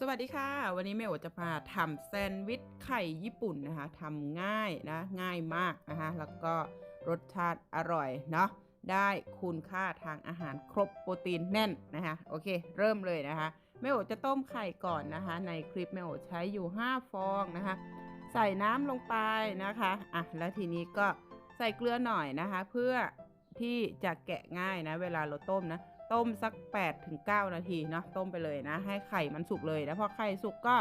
สวัสดีค่ะ วันนี้แม่โอจะพาทำแซนด์วิชไข่ญี่ปุ่นนะคะทำง่ายนะง่ายมากนะคะแล้วก็รสชาติอร่อยเนาะได้คุณค่าทางอาหารครบโปรตีนแน่นนะคะโอเค เริ่มเลยนะคะแม่โอจะต้มไข่ก่อนนะคะ ในคลิปแม่โอใช้อยู่ 5 ฟองนะคะ ใส่น้ำลงไปนะคะอะแล้วทีนี้ก็ใส่เกลือหน่อยนะคะ เพื่อที่จะแกะง่ายนะ เวลาเราต้มนะ ต้มสัก8ถึง9นาทีเนาะต้มไปเลยนะ ให้ไข่มันสุกเลย แล้วพอไข่สุกก็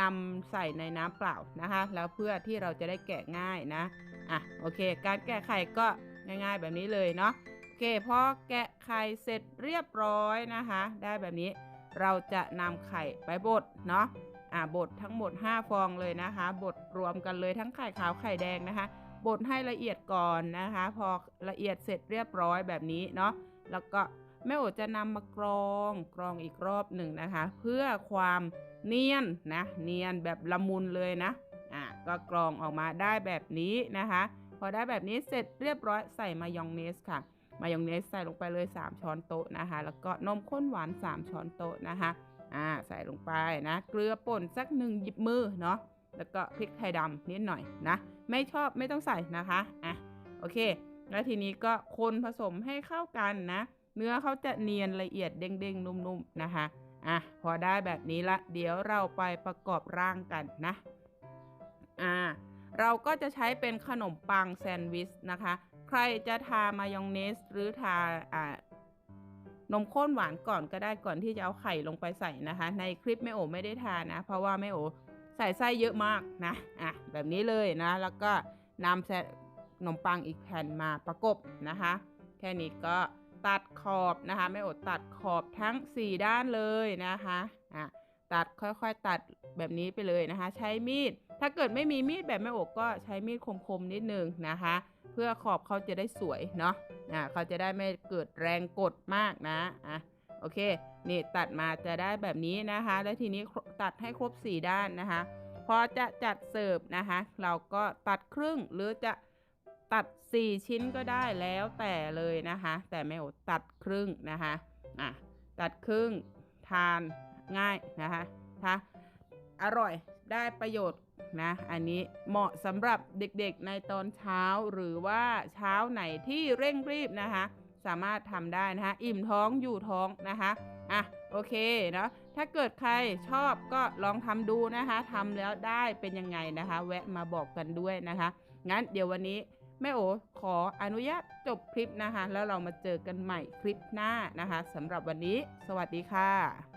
นำใส่ในน้ำเปล่านะคะ แล้วเพื่อที่เราจะได้แกะง่ายนะอะโอเค การแกะไข่ก็ง่ายๆ แบบนี้เลยเนาะโอเคพอแกะไข่เสร็จเรียบร้อยนะคะ ได้แบบนี้เราจะนำไข่ไปบดเนาะอะบดทั้งหมด 5 ฟองเลยนะคะบดรวมกันเลยทั้งไข่ขาวไข่แดงนะคะบดให้ละเอียดก่อนนะคะ พอละเอียดเสร็จเรียบร้อยแบบนี้เนาะแล้วก็ แม่โอจะนำมากรองกรองอีกรอบหนึ่งนะคะ เพื่อความเนียนนะเนียนแบบละมุนเลยนะอะก็กรองออกมาได้แบบนี้นะคะ พอได้แบบนี้เสร็จเรียบร้อยใส่มายองเนสค่ะ มายองเนสใส่ลงไปเลย 3 ช้อนโต๊ะนะคะ แล้วก็นมข้นหวาน 3 ช้อนโต๊ะนะคะอ่าใส่ลงไปนะเกลือป่นสักหนึ่งหยิบมือเนาะแล้วก็พริกไทยดำนิดหน่อยนะ ไม่ชอบไม่ต้องใส่นะคะอะโอเค แล้วทีนี้ก็คนผสมให้เข้ากันนะ เนื้อเขาจะเนียนละเอียดเด้งๆ นุ่มๆนะคะอะพอได้แบบนี้ละ เดี๋ยวเราไปประกอบร่างกันนะอ่าเราก็จะใช้เป็นขนมปังแซนด์วิชนะคะ ใครจะทามายองเนสหรือทาอ่านมข้นหวานก่อนก็ได้ก่อนที่จะเอาไข่ลงไปใส่นะคะ ในคลิปแม่โอไม่ได้ทานะ เพราะว่าแม่โอใส่ไส้เยอะมากนะอะแบบนี้เลยนะ แล้วก็นำแซนขนมปังอีกแผ่นมาประกบนะคะ แค่นี้ก็ ตัดขอบนะคะไม่อดตัดขอบทั้ง 4 ด้านเลยนะคะอะตัดค่อยๆตัดแบบนี้ไปเลยนะคะ ใช้มีด ถ้าเกิดไม่มีมีดแบบแม่อกก็ใช้มีดคมๆนิดนึงนะคะ เพื่อขอบเขาจะได้สวยเนาะอะเขาจะได้ไม่เกิดแรงกดมากนะอะโอเคนี่ตัดมาจะได้แบบนี้นะคะ แล้วทีนี้ตัดให้ครบ 4 ด้านนะคะ พอจะจัดเสิร์ฟนะคะ เราก็ตัดครึ่งหรือจะ ตัด 4 ชิ้นก็ได้แล้วแต่เลยนะคะ แต่แม่โอตัดครึ่งนะคะอะตัดครึ่งทานง่ายนะคะถ้าอร่อยได้ประโยชน์นะอันนี้เหมาะสำหรับเด็กๆในตอนเช้าหรือว่าเช้าไหนที่เร่งรีบนะคะ สามารถทำได้นะคะอิ่มท้องอยู่ท้องนะคะอะโอเคเนาะถ้าเกิดใครชอบก็ลองทำดูนะคะทำแล้วได้เป็นยังไงนะคะ แวะมาบอกกันด้วยนะคะ งั้นเดี๋ยววันนี้ แม่โอขออนุญาตจบคลิปนะคะ แล้วเรามาเจอกันใหม่คลิปหน้านะคะสำหรับวันนี้ สวัสดีค่ะ